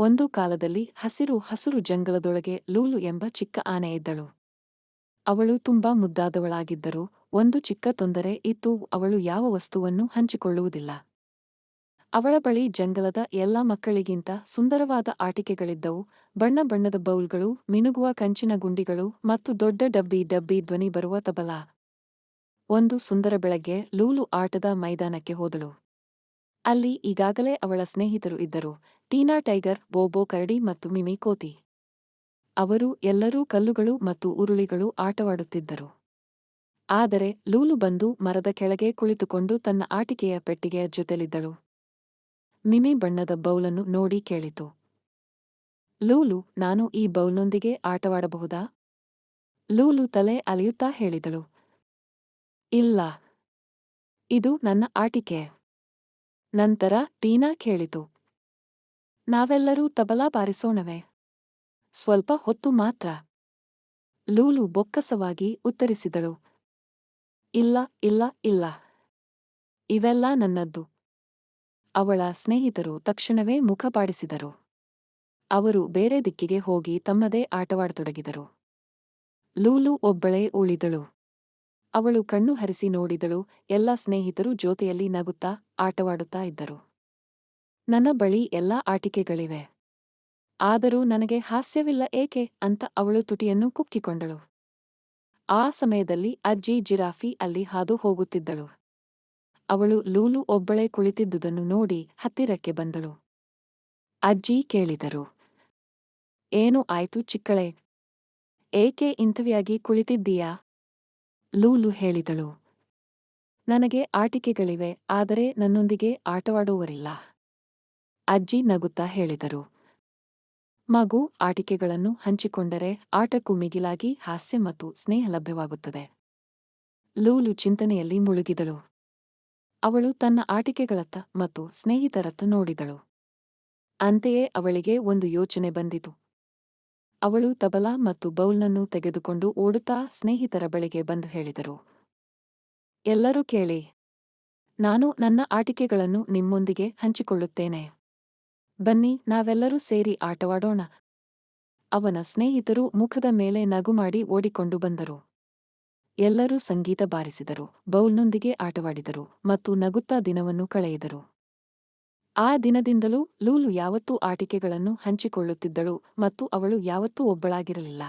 ಒಂದು ಕಾಲದಲ್ಲಿ ಹಸಿರು ಹಸಿರು ಜಂಗಲದೊಳಗೆ ಲೂಲು ಎಂಬ ಚಿಕ್ಕ ಆನೆ ಇದ್ದಳು. ಅವಳು ತುಂಬಾ ಮುದ್ದಾದವಳಾಗಿದ್ದರೂ ಒಂದು ಚಿಕ್ಕ ತೊಂದರೆ ಇತ್ತು, ಅವಳು ಯಾವ ವಸ್ತುವನ್ನು ಹಂಚಿಕೊಳ್ಳುವುದಿಲ್ಲ. ಅವಳ ಬಳಿ ಜಂಗಲದ ಎಲ್ಲ ಮಕ್ಕಳಿಗಿಂತ ಸುಂದರವಾದ ಆಟಿಕೆಗಳಿದ್ದವು, ಬಣ್ಣ ಬಣ್ಣದ ಬೌಲ್ಗಳು, ಮಿನುಗುವ ಕಂಚಿನ ಗುಂಡಿಗಳು ಮತ್ತು ದೊಡ್ಡ ಡಬ್ಬಿ ಡಬ್ಬಿ ಧ್ವನಿ ಬರುವ ತಬಲ. ಒಂದು ಸುಂದರ ಬೆಳಗ್ಗೆ ಲೂಲು ಆಟದ ಮೈದಾನಕ್ಕೆ ಹೋದಳು. ಅಲ್ಲಿ ಈಗಾಗಲೇ ಅವಳ ಸ್ನೇಹಿತರು ಇದ್ದರು ಟೀನಾ ಟೈಗರ್, ಬೋಬೋ ಕರಡಿ ಮತ್ತು ಮಿಮಿ ಕೋತಿ. ಅವರು ಎಲ್ಲರೂ ಕಲ್ಲುಗಳು ಮತ್ತು ಉರುಳಿಗಳು ಆಟವಾಡುತ್ತಿದ್ದರು. ಆದರೆ ಲೂಲು ಬಂದು ಮರದ ಕೆಳಗೆ ಕುಳಿತುಕೊಂಡು ತನ್ನ ಆಟಿಕೆಯ ಪೆಟ್ಟಿಗೆಯ ಜೊತೆಲಿದ್ದಳು. ಮಿಮಿ ಬಣ್ಣದ ಬೌಲನ್ನು ನೋಡಿ ಕೇಳಿತು. ಲೂಲು, ನಾನು ಈ ಬೌಲ್ನೊಂದಿಗೆ ಆಟವಾಡಬಹುದಾ? ಲೂಲು ತಲೆ ಅಲೆಯುತ್ತಾ ಹೇಳಿದಳು. ಇಲ್ಲ. ಇದು ನನ್ನ ಆಟಿಕೆ. ನಂತರ ಟೀನಾ ಕೇಳಿತು. ನಾವೆಲ್ಲರೂ ತಬಲಾ ಬಾರಿಸೋಣವೆ. ಸ್ವಲ್ಪ ಹೊತ್ತು ಮಾತ್ರ. ಲೂಲು ಬೊಕ್ಕಸವಾಗಿ ಉತ್ತರಿಸಿದಳು. ಇಲ್ಲ ಇಲ್ಲ ಇಲ್ಲ. ಇವೆಲ್ಲ ನನ್ನದ್ದು. ಅವಳ ಸ್ನೇಹಿತರು ತಕ್ಷಣವೇ ಮುಖಪಾಡಿಸಿದರು ಅವರು ಬೇರೆ ದಿಕ್ಕಿಗೆ ಹೋಗಿ ತಮ್ಮದೇ ಆಟವಾಡತೊಡಗಿದರು. ಲೂಲು ಒಬ್ಬಳೇ ಉಳಿದಳು. ಅವಳು ಕಣ್ಣು ಹರಿಸಿ ನೋಡಿದಳು. ಎಲ್ಲ ಸ್ನೇಹಿತರು ಜೊತೆಯಲ್ಲಿ ನಗುತ್ತಾ ಆಟವಾಡುತ್ತಾ ಇದ್ದರು. ನನ್ನ ಬಳಿ ಎಲ್ಲ ಆಟಿಕೆಗಳಿವೆ. ಆದರೂ ನನಗೆ ಹಾಸ್ಯವಿಲ್ಲ ಏಕೆ ಅಂತ ಅವಳು ತುಟಿಯನ್ನು ಕುಕ್ಕಿಕೊಂಡಳು. ಆ ಸಮಯದಲ್ಲಿ ಅಜ್ಜಿ ಜಿರಾಫಿ ಅಲ್ಲಿ ಹಾದು ಹೋಗುತ್ತಿದ್ದಳು. ಅವಳು ಲೂಲು ಒಬ್ಬಳೇ ಕುಳಿತಿದ್ದುದನ್ನು ನೋಡಿ ಹತ್ತಿರಕ್ಕೆ ಬಂದಳು. ಅಜ್ಜಿ ಕೇಳಿದರು, ಏನು ಆಯ್ತು ಚಿಕ್ಕಳೆ? ಏಕೆ ಇಂಥವಿಯಾಗಿ ಕುಳಿತಿದ್ದೀಯಾ? ಲೂಲು ಹೇಳಿದಳು, ನನಗೆ ಆಟಿಕೆಗಳಿವೆ, ಆದರೆ ನನ್ನೊಂದಿಗೆ ಆಟವಾಡುವರಿಲ್ಲ ಅಜ್ಜಿ ನಗುತ್ತಾ ಹೇಳಿದರು. ಮಗು ಆಟಿಕೆಗಳನ್ನು ಹಂಚಿಕೊಂಡರೆ ಆಟಕ್ಕೂ ಮಿಗಿಲಾಗಿ ಹಾಸ್ಯ ಮತ್ತು ಸ್ನೇಹ ಲಭ್ಯವಾಗುತ್ತದೆ. ಲೂಲು ಚಿಂತನೆಯಲ್ಲಿ ಮುಳುಗಿದಳು. ಅವಳು ತನ್ನ ಆಟಿಕೆಗಳತ್ತ ಮತ್ತು ಸ್ನೇಹಿತರತ್ತ ನೋಡಿದಳು. ಅಂತೆಯೇ ಅವಳಿಗೆ ಒಂದು ಯೋಚನೆ ಬಂದಿತು. ಅವಳು ತಬಲಾ ಮತ್ತು ಬೌಲ್ನನ್ನು ತೆಗೆದುಕೊಂಡು ಓಡುತ್ತಾ ಸ್ನೇಹಿತರ ಬಳಿಗೆ ಬಂದು ಹೇಳಿದರು. ಎಲ್ಲರೂ ಕೇಳಿ, ನಾನು ನನ್ನ ಆಟಿಕೆಗಳನ್ನು ನಿಮ್ಮೊಂದಿಗೆ ಹಂಚಿಕೊಳ್ಳುತ್ತೇನೆ. ಬನ್ನಿ, ನಾವೆಲ್ಲರೂ ಸೇರಿ ಆಟವಾಡೋಣ. ಅವನ ಸ್ನೇಹಿತರು ಮುಖದ ಮೇಲೆ ನಗು ಮಾಡಿ ಓಡಿಕೊಂಡು ಬಂದರು. ಎಲ್ಲರೂ ಸಂಗೀತ ಬಾರಿಸಿದರು, ಬೌಲ್ನೊಂದಿಗೆ ಆಟವಾಡಿದರು ಮತ್ತು ನಗುತ್ತಾ ದಿನವನ್ನು ಕಳೆಯಿದರು. ಆ ದಿನದಿಂದಲೂ ಲೂಲು ಯಾವತ್ತೂ ಆಟಿಕೆಗಳನ್ನು ಹಂಚಿಕೊಳ್ಳುತ್ತಿದ್ದಳು ಮತ್ತು ಅವಳು ಯಾವತ್ತೂ ಒಬ್ಬಳಾಗಿರಲಿಲ್ಲ.